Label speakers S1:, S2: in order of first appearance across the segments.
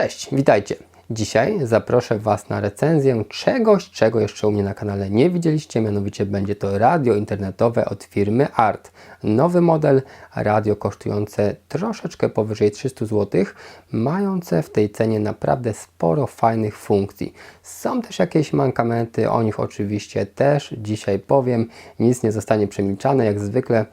S1: Cześć, witajcie. Dzisiaj zaproszę Was na recenzję czegoś, czego jeszcze u mnie na kanale nie widzieliście, mianowicie będzie to radio internetowe od firmy ART. Nowy model, radio kosztujące troszeczkę powyżej 300 zł, mające w tej cenie naprawdę sporo fajnych funkcji. Są też jakieś mankamenty, o nich oczywiście też dzisiaj powiem, nic nie zostanie przemilczane, jak zwykle.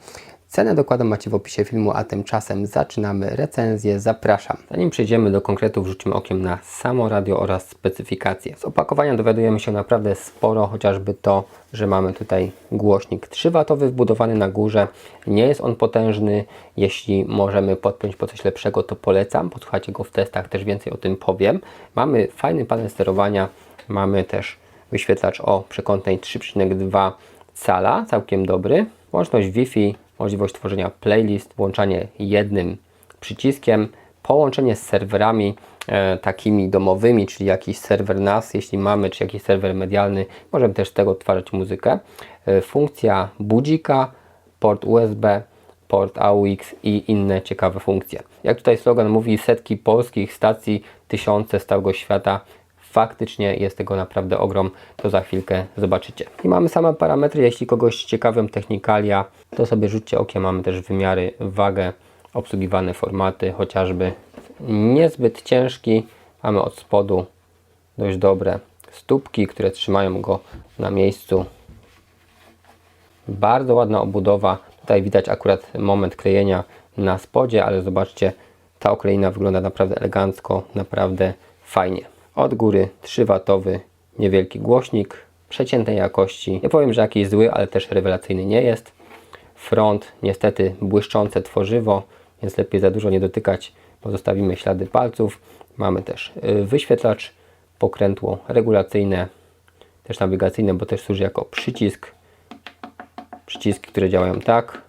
S1: Cenę dokładam macie w opisie filmu, a tymczasem zaczynamy recenzję. Zapraszam. Zanim przejdziemy do konkretów, rzucimy okiem na samo radio oraz specyfikacje. Z opakowania dowiadujemy się naprawdę sporo, chociażby to, że mamy tutaj głośnik 3W wbudowany na górze. Nie jest on potężny. Jeśli możemy podpiąć po coś lepszego, to polecam. Posłuchajcie go w testach, też więcej o tym powiem. Mamy fajny panel sterowania. Mamy też wyświetlacz o przekątnej 3,2 cala, całkiem dobry. Łączność Wi-Fi, możliwość tworzenia playlist, włączanie jednym przyciskiem, połączenie z serwerami e, takimi domowymi, czyli jakiś serwer NAS, jeśli mamy, czy jakiś serwer medialny, możemy też z tego odtwarzać muzykę. E, funkcja budzika, port USB, port AUX i inne ciekawe funkcje. Jak tutaj slogan mówi, setki polskich stacji, tysiące z całego świata faktycznie jest tego naprawdę ogrom, to za chwilkę zobaczycie. I mamy same parametry, jeśli kogoś ciekawym technikalia, to sobie rzućcie okiem, mamy też wymiary, wagę, obsługiwane formaty, chociażby niezbyt ciężki, mamy od spodu dość dobre stópki, które trzymają go na miejscu. Bardzo ładna obudowa, tutaj widać akurat moment klejenia na spodzie, ale zobaczcie, ta okleina wygląda naprawdę elegancko, naprawdę fajnie. Od góry 3W niewielki głośnik przeciętnej jakości. Nie powiem, że jakiś zły, ale też rewelacyjny nie jest. Front niestety błyszczące tworzywo, więc lepiej za dużo nie dotykać, bo zostawimy ślady palców. Mamy też y, wyświetlacz, pokrętło regulacyjne, też nawigacyjne, bo też służy jako przycisk. Przyciski, które działają tak.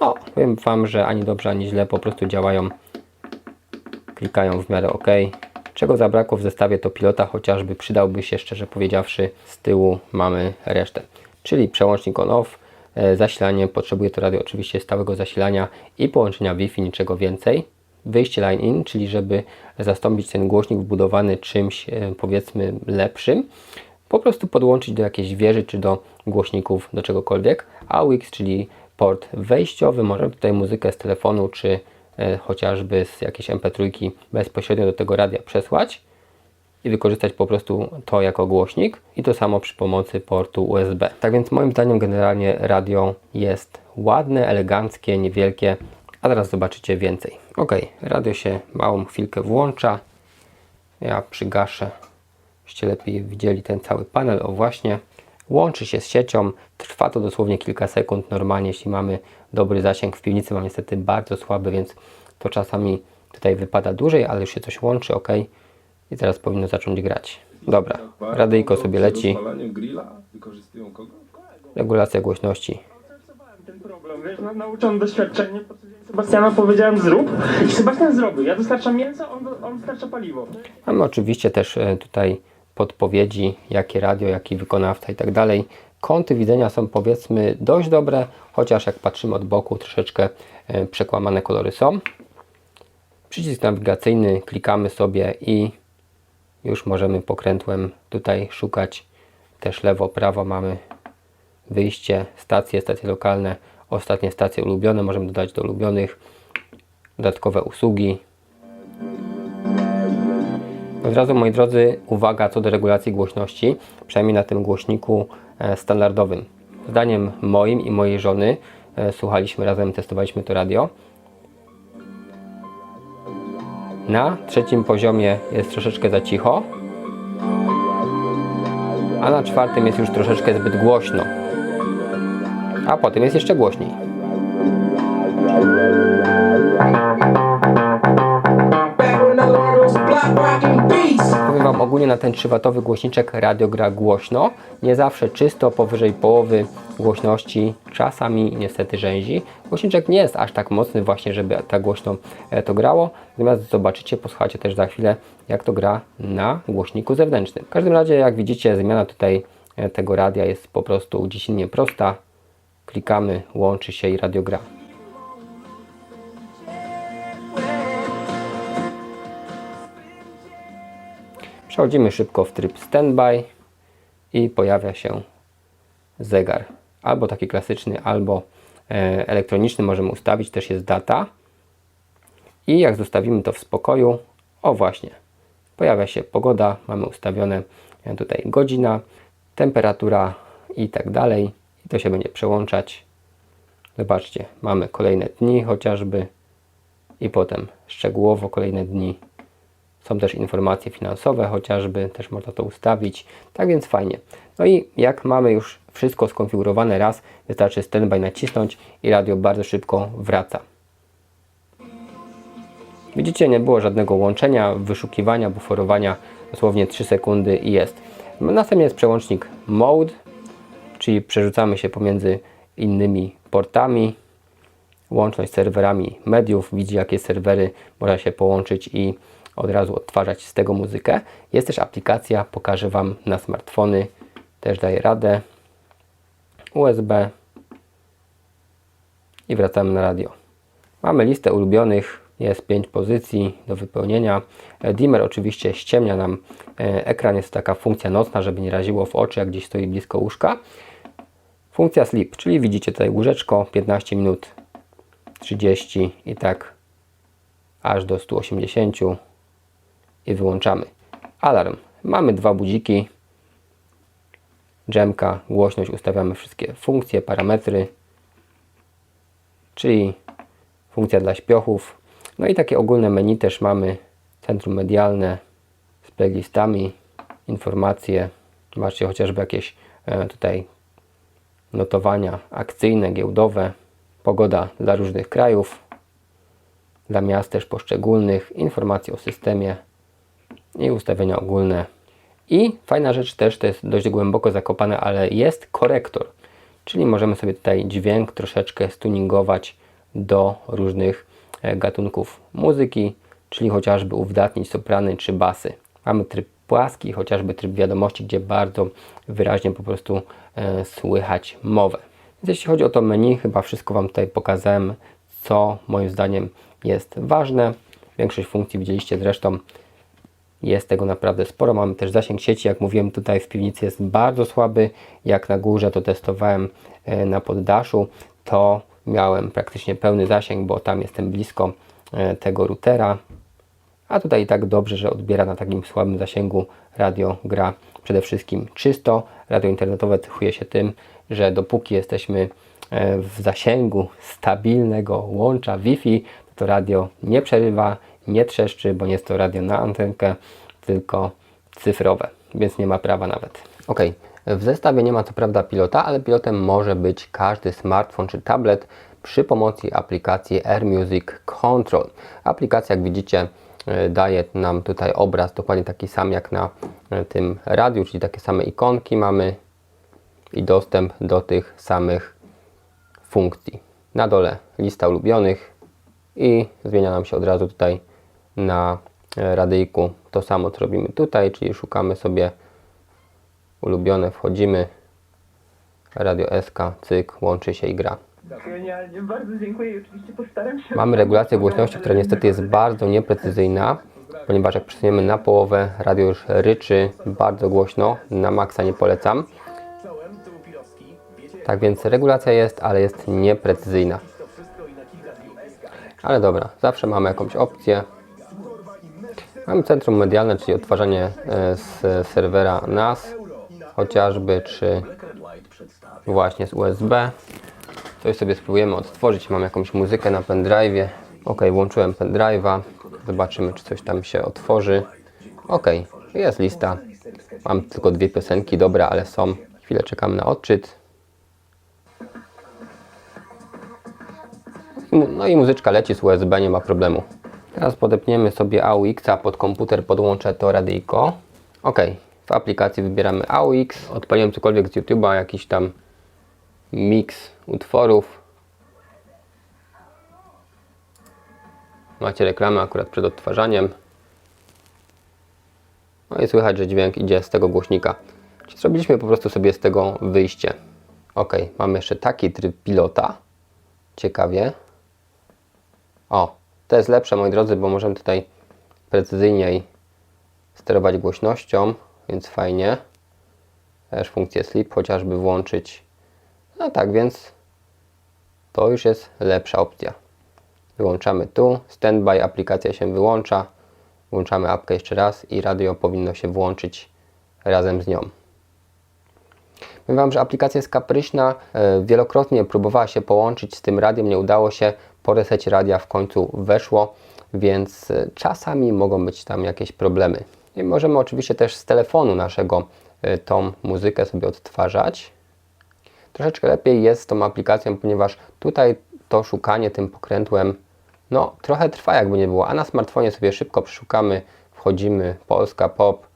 S1: O, powiem Wam, że ani dobrze, ani źle, po prostu działają. Klikają w miarę OK. Czego zabrakło w zestawie to pilota, chociażby przydałby się, szczerze powiedziawszy, z tyłu mamy resztę. Czyli przełącznik on-off, e, zasilanie, potrzebuje to radio oczywiście stałego zasilania i połączenia Wi-Fi, niczego więcej. Wyjście line-in, czyli żeby zastąpić ten głośnik wbudowany czymś e, powiedzmy lepszym, po prostu podłączyć do jakiejś wieży czy do głośników, do czegokolwiek. AUX, czyli port wejściowy, możemy tutaj muzykę z telefonu czy chociażby z jakiejś MP3 bezpośrednio do tego radia przesłać i wykorzystać po prostu to jako głośnik i to samo przy pomocy portu USB. Tak więc moim zdaniem generalnie radio jest ładne, eleganckie, niewielkie, a zaraz zobaczycie więcej. Ok, radio się małą chwilkę włącza. Ja przygaszę, żebyście lepiej widzieli ten cały panel. O właśnie, łączy się z siecią. Trwa to dosłownie kilka sekund. Normalnie, jeśli mamy dobry zasięg w piwnicy, mam niestety bardzo słaby, więc to czasami tutaj wypada dłużej, ale już się coś łączy, ok. I teraz powinno zacząć grać. Dobra, radyjko sobie leci.
S2: grilla wykorzystują kogo?
S1: Regulacja głośności.
S3: ten problem, wiesz, no, nauczony doświadczenie, po co dzień Sebastiana powiedziałem zrób i Sebastian zrobił. Ja dostarczam mięso, on, on dostarcza paliwo.
S1: Mamy oczywiście też e, tutaj podpowiedzi, jakie radio, jaki wykonawca i tak dalej. Kąty widzenia są powiedzmy dość dobre, chociaż jak patrzymy od boku troszeczkę e, przekłamane kolory są. Przycisk nawigacyjny, klikamy sobie i już możemy pokrętłem tutaj szukać. Też lewo, prawo mamy wyjście, stacje, stacje lokalne, ostatnie stacje ulubione, możemy dodać do ulubionych, dodatkowe usługi, od razu, moi drodzy, uwaga co do regulacji głośności, przynajmniej na tym głośniku standardowym. Zdaniem moim i mojej żony, e, słuchaliśmy razem, testowaliśmy to radio. Na trzecim poziomie jest troszeczkę za cicho, a na czwartym jest już troszeczkę zbyt głośno. A potem jest jeszcze głośniej. Ogólnie na ten 3W głośniczek radio gra głośno, nie zawsze czysto, powyżej połowy głośności, czasami niestety rzęzi. Głośniczek nie jest aż tak mocny właśnie, żeby tak głośno e, to grało, natomiast zobaczycie, posłuchacie też za chwilę, jak to gra na głośniku zewnętrznym. W każdym razie, jak widzicie, zmiana tutaj e, tego radia jest po prostu dziecinnie prosta. Klikamy, łączy się i radio gra. Przechodzimy szybko w tryb standby i pojawia się zegar. Albo taki klasyczny, albo e, elektroniczny możemy ustawić, też jest data. I jak zostawimy to w spokoju, o właśnie, pojawia się pogoda, mamy ustawione e, tutaj godzina, temperatura i tak dalej. I to się będzie przełączać. Zobaczcie, mamy kolejne dni chociażby i potem szczegółowo kolejne dni. Są też informacje finansowe, chociażby też można to ustawić. Tak więc fajnie. No i jak mamy już wszystko skonfigurowane raz, wystarczy standby nacisnąć i radio bardzo szybko wraca. Widzicie, nie było żadnego łączenia, wyszukiwania, buforowania, dosłownie 3 sekundy i jest. Następnie jest przełącznik Mode, czyli przerzucamy się pomiędzy innymi portami, łączność z serwerami mediów, widzi jakie serwery można się połączyć i od razu odtwarzać z tego muzykę. Jest też aplikacja, pokażę Wam na smartfony, też daje radę. USB i wracamy na radio. Mamy listę ulubionych, jest 5 pozycji do wypełnienia. E, Dimmer oczywiście ściemnia nam e, ekran, jest taka funkcja nocna, żeby nie raziło w oczy, jak gdzieś stoi blisko łóżka. Funkcja sleep, czyli widzicie tutaj łóżeczko, 15 minut, 30 i tak aż do 180 i wyłączamy. Alarm. Mamy dwa budziki. Dżemka, głośność, ustawiamy wszystkie funkcje, parametry, czyli funkcja dla śpiochów. No i takie ogólne menu też mamy. Centrum medialne z playlistami, informacje. Zobaczcie chociażby jakieś e, tutaj notowania akcyjne, giełdowe, pogoda dla różnych krajów, dla miast też poszczególnych, informacje o systemie i ustawienia ogólne. I fajna rzecz też, to jest dość głęboko zakopane, ale jest korektor, czyli możemy sobie tutaj dźwięk troszeczkę stuningować do różnych e, gatunków muzyki, czyli chociażby uwydatnić soprany czy basy. Mamy tryb płaski, chociażby tryb wiadomości, gdzie bardzo wyraźnie po prostu e, słychać mowę. Więc jeśli chodzi o to menu, chyba wszystko Wam tutaj pokazałem, co moim zdaniem jest ważne. Większość funkcji widzieliście zresztą. Jest tego naprawdę sporo. Mamy też zasięg sieci, jak mówiłem tutaj w piwnicy jest bardzo słaby. Jak na górze to testowałem e, na poddaszu, to miałem praktycznie pełny zasięg, bo tam jestem blisko e, tego routera. A tutaj i tak dobrze, że odbiera na takim słabym zasięgu radio gra przede wszystkim czysto. Radio internetowe cechuje się tym, że dopóki jesteśmy e, w zasięgu stabilnego łącza Wi-Fi, to, to radio nie przerywa, nie trzeszczy, bo nie jest to radio na antenkę, tylko cyfrowe, więc nie ma prawa nawet. Ok, w zestawie nie ma co prawda pilota, ale pilotem może być każdy smartfon czy tablet przy pomocy aplikacji Air Music Control. Aplikacja, jak widzicie, e, daje nam tutaj obraz dokładnie taki sam jak na e, tym radiu, czyli takie same ikonki mamy i dostęp do tych samych funkcji. Na dole lista ulubionych i zmienia nam się od razu tutaj na e, radyjku to samo co robimy tutaj, czyli szukamy sobie ulubione, wchodzimy radio SK, cyk, łączy się i gra.
S3: Genialnie, bardzo dziękuję i oczywiście postaram się...
S1: Mamy regulację głośności, która niestety jest bardzo nieprecyzyjna, ponieważ jak przesuniemy na połowę, radio już ryczy bardzo głośno, na maksa nie polecam. Tak więc regulacja jest, ale jest nieprecyzyjna. Ale dobra, zawsze mamy jakąś opcję. Mamy centrum medialne, czyli odtwarzanie e, z serwera NAS, chociażby, czy właśnie z USB. Coś sobie spróbujemy odtworzyć. Mam jakąś muzykę na pendrive'ie. Ok, włączyłem pendrive'a. Zobaczymy, czy coś tam się otworzy. Ok, jest lista. Mam tylko dwie piosenki, dobra, ale są. Chwilę czekam na odczyt. No i muzyczka leci z USB, nie ma problemu. Teraz podepniemy sobie AUX-a pod komputer, podłączę to radyjko. Ok, w aplikacji wybieramy AUX. Odpaliłem cokolwiek z YouTube'a, jakiś tam miks utworów. Macie reklamę akurat przed odtwarzaniem. No i słychać, że dźwięk idzie z tego głośnika. Czyli zrobiliśmy po prostu sobie z tego wyjście. Ok, mamy jeszcze taki tryb pilota. Ciekawie. O, to jest lepsze moi drodzy, bo możemy tutaj precyzyjniej sterować głośnością, więc fajnie. Też funkcję sleep chociażby włączyć. No tak, więc to już jest lepsza opcja. Wyłączamy tu, standby, aplikacja się wyłącza. Włączamy apkę jeszcze raz i radio powinno się włączyć razem z nią. Powiem Wam, że aplikacja jest kapryśna. E, Wielokrotnie próbowała się połączyć z tym radiem, nie udało się. Po resecie radia w końcu weszło, więc e, czasami mogą być tam jakieś problemy. I możemy oczywiście też z telefonu naszego e, tą muzykę sobie odtwarzać. Troszeczkę lepiej jest z tą aplikacją, ponieważ tutaj to szukanie tym pokrętłem no trochę trwa jakby nie było, a na smartfonie sobie szybko przeszukamy, wchodzimy Polska Pop,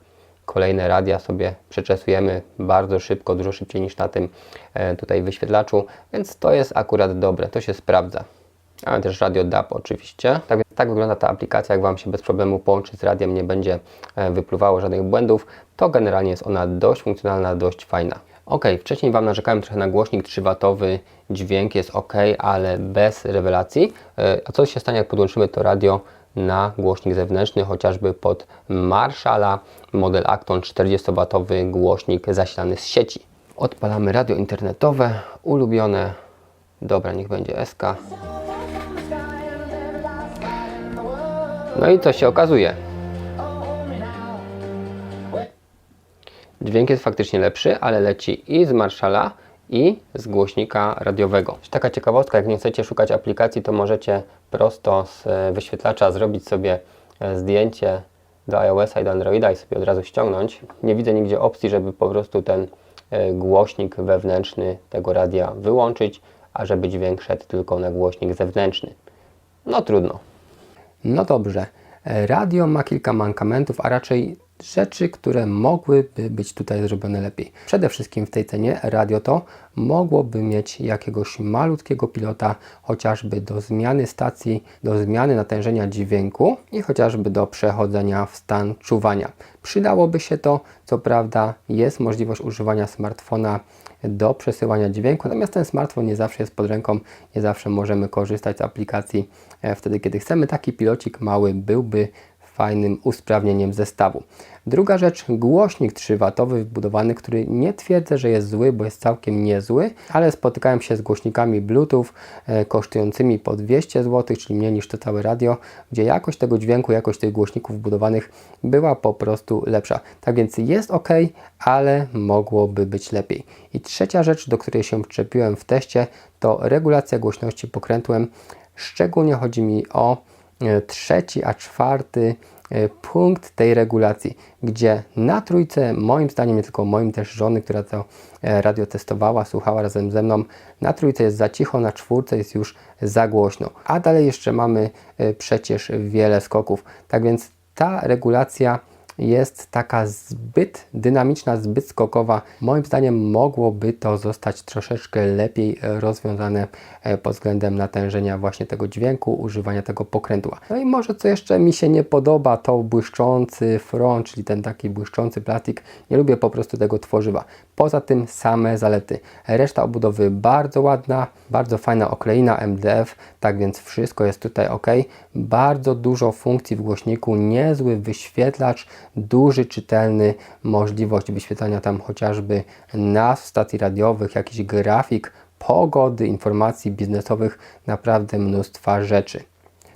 S1: kolejne radia sobie przeczesujemy bardzo szybko, dużo szybciej niż na tym e, tutaj wyświetlaczu, więc to jest akurat dobre, to się sprawdza. Mamy też radio DAB oczywiście. Tak, tak wygląda ta aplikacja, jak Wam się bez problemu połączy z radiem, nie będzie e, wypływało żadnych błędów, to generalnie jest ona dość funkcjonalna, dość fajna. Ok, wcześniej Wam narzekałem trochę na głośnik 3W, dźwięk jest ok, ale bez rewelacji. E, A co się stanie, jak podłączymy to radio na głośnik zewnętrzny, chociażby pod Marshalla, model Acton 40W głośnik zasilany z sieci. Odpalamy radio internetowe, ulubione, dobra, niech będzie SK. No i co się okazuje? Dźwięk jest faktycznie lepszy, ale leci i z Marshalla, i z głośnika radiowego. Taka ciekawostka, jak nie chcecie szukać aplikacji, to możecie prosto z e, wyświetlacza zrobić sobie e, zdjęcie do iOS-a i do Androida i sobie od razu ściągnąć. Nie widzę nigdzie opcji, żeby po prostu ten e, głośnik wewnętrzny tego radia wyłączyć, a żeby dźwięk szedł tylko na głośnik zewnętrzny. No trudno. No dobrze. Radio ma kilka mankamentów, a raczej rzeczy, które mogłyby być tutaj zrobione lepiej. Przede wszystkim w tej cenie radio to mogłoby mieć jakiegoś malutkiego pilota, chociażby do zmiany stacji, do zmiany natężenia dźwięku i chociażby do przechodzenia w stan czuwania. Przydałoby się to, co prawda jest możliwość używania smartfona do przesyłania dźwięku, natomiast ten smartfon nie zawsze jest pod ręką, nie zawsze możemy korzystać z aplikacji e, wtedy, kiedy chcemy. Taki pilocik mały byłby fajnym usprawnieniem zestawu. Druga rzecz, głośnik 3W wbudowany, który nie twierdzę, że jest zły, bo jest całkiem niezły, ale spotykałem się z głośnikami Bluetooth e, kosztującymi po 200 zł, czyli mniej niż to całe radio, gdzie jakość tego dźwięku, jakość tych głośników wbudowanych była po prostu lepsza. Tak więc jest ok, ale mogłoby być lepiej. I trzecia rzecz, do której się przyczepiłem w teście, to regulacja głośności pokrętłem. Szczególnie chodzi mi o trzeci, a czwarty e, punkt tej regulacji, gdzie na trójce, moim zdaniem, nie tylko moim też żony, która to e, radio testowała, słuchała razem ze mną, na trójce jest za cicho, na czwórce jest już za głośno. A dalej jeszcze mamy e, przecież wiele skoków. Tak więc ta regulacja jest taka zbyt dynamiczna, zbyt skokowa. Moim zdaniem mogłoby to zostać troszeczkę lepiej rozwiązane e, pod względem natężenia właśnie tego dźwięku, używania tego pokrętła. No i może co jeszcze mi się nie podoba, to błyszczący front, czyli ten taki błyszczący plastik. Nie lubię po prostu tego tworzywa. Poza tym same zalety. Reszta obudowy bardzo ładna, bardzo fajna okleina MDF, tak więc wszystko jest tutaj ok. Bardzo dużo funkcji w głośniku, niezły wyświetlacz, duży, czytelny, możliwość wyświetlania tam chociażby nazw stacji radiowych, jakiś grafik, pogody, informacji biznesowych, naprawdę mnóstwa rzeczy.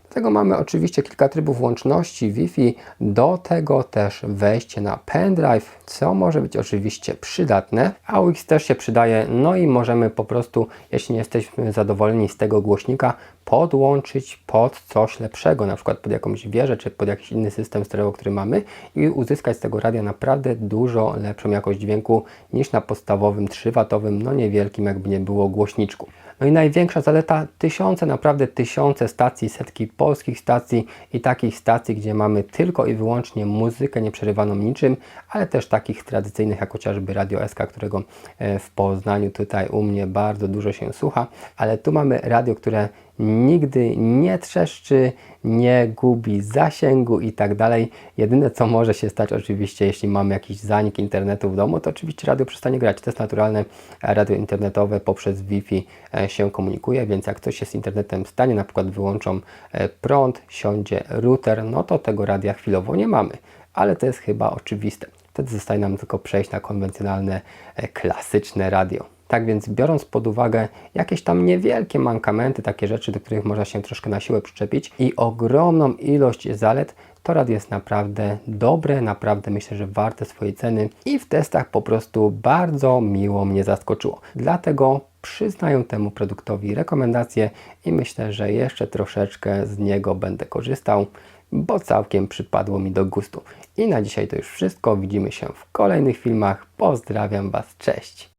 S1: Do tego mamy oczywiście kilka trybów łączności Wi-Fi, do tego też wejście na pendrive, co może być oczywiście przydatne. AUX też się przydaje, no i możemy po prostu, jeśli nie jesteśmy zadowoleni z tego głośnika, podłączyć pod coś lepszego, na przykład pod jakąś wieżę, czy pod jakiś inny system stereo, który mamy i uzyskać z tego radia naprawdę dużo lepszą jakość dźwięku niż na podstawowym 3W, no niewielkim jakby nie było głośniczku. No i największa zaleta, tysiące, naprawdę tysiące stacji, setki polskich stacji i takich stacji, gdzie mamy tylko i wyłącznie muzykę nieprzerywaną niczym, ale też takich tradycyjnych, jak chociażby Radio SK, którego e, w Poznaniu tutaj u mnie bardzo dużo się słucha, ale tu mamy radio, które nigdy nie trzeszczy, nie gubi zasięgu i tak dalej. Jedyne co może się stać oczywiście, jeśli mamy jakiś zanik internetu w domu, to oczywiście radio przestanie grać. To jest naturalne. Radio internetowe poprzez Wi-Fi e, się komunikuje, więc jak coś się z internetem stanie, na przykład wyłączą e, prąd, siądzie router, no to tego radia chwilowo nie mamy. ale to jest chyba oczywiste. Wtedy zostaje nam tylko przejść na konwencjonalne, e, klasyczne radio. Tak więc biorąc pod uwagę jakieś tam niewielkie mankamenty, takie rzeczy, do których można się troszkę na siłę przyczepić i ogromną ilość zalet, to radio jest naprawdę dobre, naprawdę myślę, że warte swojej ceny i w testach po prostu bardzo miło mnie zaskoczyło. Dlatego przyznaję temu produktowi rekomendacje i myślę, że jeszcze troszeczkę z niego będę korzystał, bo całkiem przypadło mi do gustu. I na dzisiaj to już wszystko. Widzimy się w kolejnych filmach. Pozdrawiam Was, cześć!